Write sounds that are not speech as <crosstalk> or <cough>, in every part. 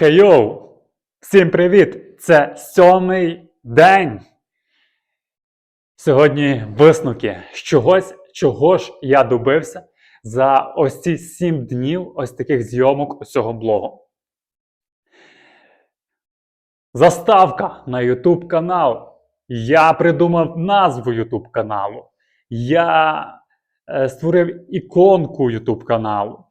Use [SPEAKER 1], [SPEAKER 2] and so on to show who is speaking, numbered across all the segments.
[SPEAKER 1] Хейоу! Всім привіт! Це сьомий день. Сьогодні висновки з чогось, чого ж я добився за ось ці сім днів ось таких зйомок усього блогу. Заставка на YouTube канал. Я придумав назву YouTube каналу. Я е, створив іконку YouTube каналу.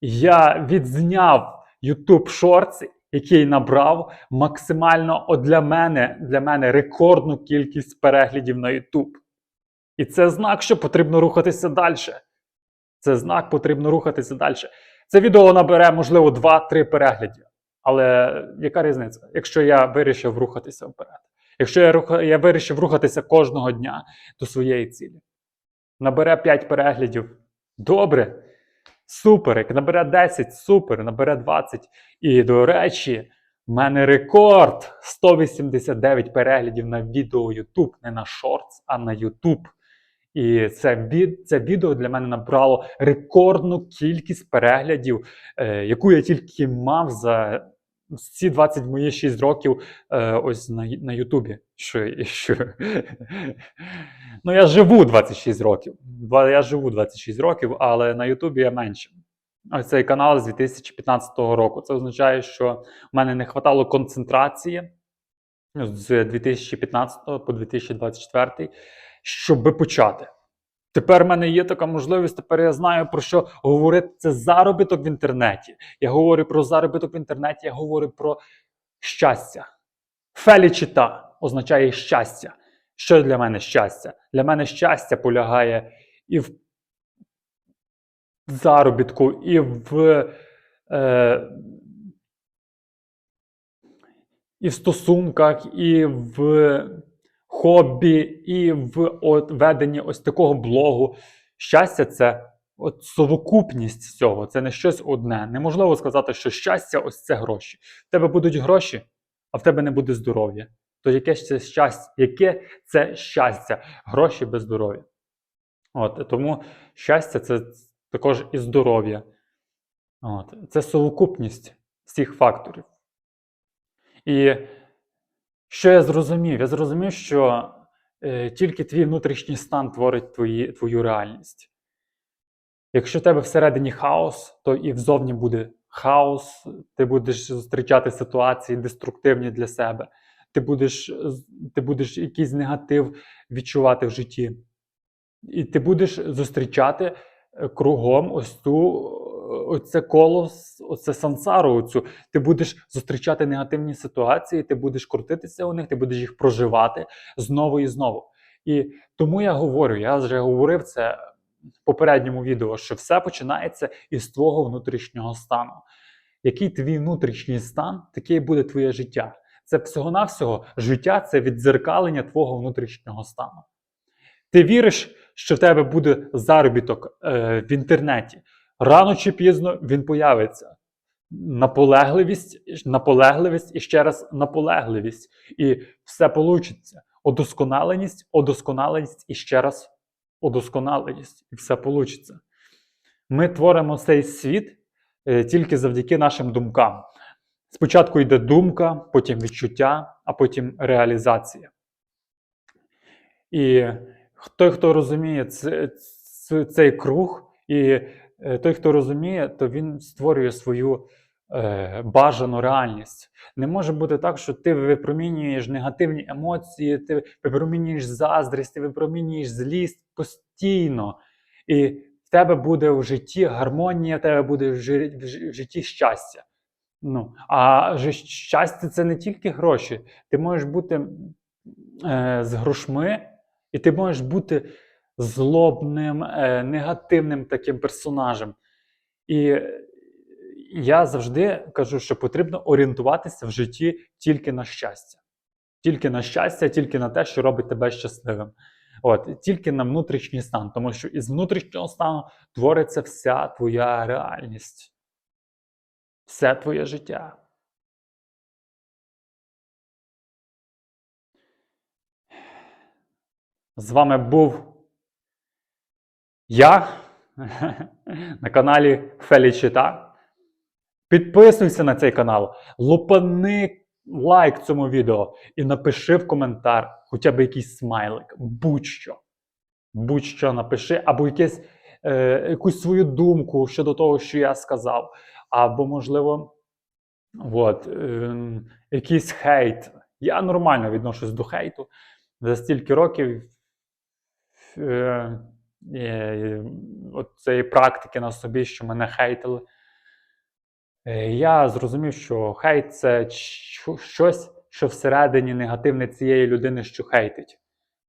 [SPEAKER 1] Я відзняв YouTube Shorts, який набрав максимально для мене, для мене рекордну кількість переглядів на YouTube. І це знак, що потрібно рухатися далі. Це знак, потрібно рухатися далі. Це відео набере, можливо, 2-3 переглядів. Але яка різниця, якщо я вирішив рухатися вперед? Якщо я, руха... я вирішив рухатися кожного дня до своєї цілі, набере 5 переглядів. Добре. Супер, як набере 10, супер, набере 20. І, до речі, в мене рекорд 189 переглядів на відео YouTube, не на Shorts, а на YouTube. І це, це відео для мене набрало рекордну кількість переглядів, е, яку я тільки мав за ці 20 мої 6 років е, ось на, на Ютубі. Що, що... ну, я живу 26 років. Я живу 26 років, але на Ютубі я менше. Ось цей канал з 2015 року. Це означає, що в мене не хватало концентрації з 2015 по 2024, щоб почати. Тепер в мене є така можливість, тепер я знаю про що говорити. Це заробіток в інтернеті. Я говорю про заробіток в інтернеті, я говорю про щастя. Фелічіта означає щастя. Що для мене щастя? Для мене щастя полягає і в заробітку, і в, е, і в стосунках, і в хобі, і в от, веденні ось такого блогу. Щастя це от совокупність всього, це не щось одне. Неможливо сказати, що щастя ось це гроші. В тебе будуть гроші, а в тебе не буде здоров'я. То яке ж це щастя? Яке це щастя? Гроші без здоров'я. От, тому щастя це також і здоров'я. От, це совокупність всіх факторів. І що я зрозумів? Я зрозумів, що е, тільки твій внутрішній стан творить твої, твою реальність. Якщо в тебе всередині хаос, то і взовні буде хаос, ти будеш зустрічати ситуації деструктивні для себе, ти будеш, ти будеш якийсь негатив відчувати в житті. І ти будеш зустрічати е, кругом ось ту, оце коло, оце сансару. Оцю. Ти будеш зустрічати негативні ситуації, ти будеш крутитися у них, ти будеш їх проживати знову і знову. І тому я говорю, я вже говорив це в попередньому відео, що все починається із твого внутрішнього стану. Який твій внутрішній стан, таке і буде твоє життя. Це всього-навсього життя це віддзеркалення твого внутрішнього стану. Ти віриш, що в тебе буде заробіток е, в інтернеті. Рано чи пізно він появиться. Наполегливість, наполегливість і ще раз наполегливість. І все получиться. Удосконаленість, удосконаленість і ще раз удосконаленість. І все получиться. Ми творимо цей світ е, тільки завдяки нашим думкам. Спочатку йде думка, потім відчуття, а потім реалізація. І той, хто розуміє це- цей круг, і той, хто розуміє, то він створює свою е, бажану реальність. Не може бути так, що ти випромінюєш негативні емоції, ти випромінюєш заздрість, ти випромінюєш злість постійно. І в тебе буде в житті гармонія, в тебе буде в житті щастя. Ну, а щастя це не тільки гроші. Ти можеш бути е, з грошми, і ти можеш бути злобним, е, негативним таким персонажем. І я завжди кажу, що потрібно орієнтуватися в житті тільки на щастя. Тільки на щастя, тільки на те, що робить тебе щасливим. От, тільки на внутрішній стан, тому що із внутрішнього стану твориться вся твоя реальність, все твоє життя. З вами був я <laughs> на каналі Фелічита. Підписуйся на цей канал, лупани лайк цьому відео і напиши в коментар хоча б якийсь смайлик, будь-що. Будь-що напиши, або якесь, е, якусь свою думку щодо того, що я сказав, або, можливо, от, е, якийсь хейт. Я нормально відношусь до хейту. За стільки років е, от цієї практики на собі, що мене хейтили. Е, Я зрозумів, що хейт це щось, що всередині негативне цієї людини, що хейтить.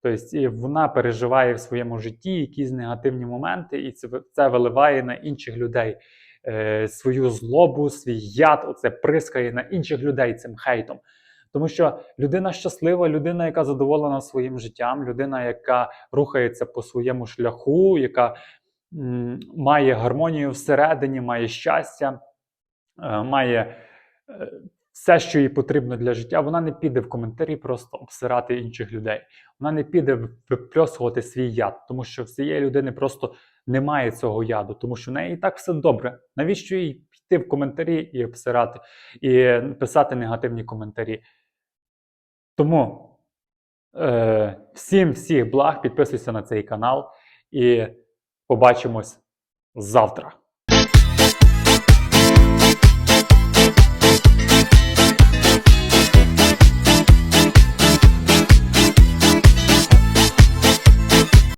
[SPEAKER 1] Тобто вона переживає в своєму житті якісь негативні моменти, і це, це виливає на інших людей е, свою злобу, свій яд, оце прискає на інших людей цим хейтом. Тому що людина щаслива, людина, яка задоволена своїм життям, людина, яка рухається по своєму шляху, яка має гармонію всередині, має щастя, е, має е, все, що їй потрібно для життя, вона не піде в коментарі просто обсирати інших людей. Вона не піде випльосувати свій яд, тому що в цієї людини просто немає цього яду, тому що в неї і так все добре. Навіщо їй йти в коментарі і обсирати, і писати негативні коментарі? Тому е, всім всіх благ, підписуйся на цей канал і побачимось завтра.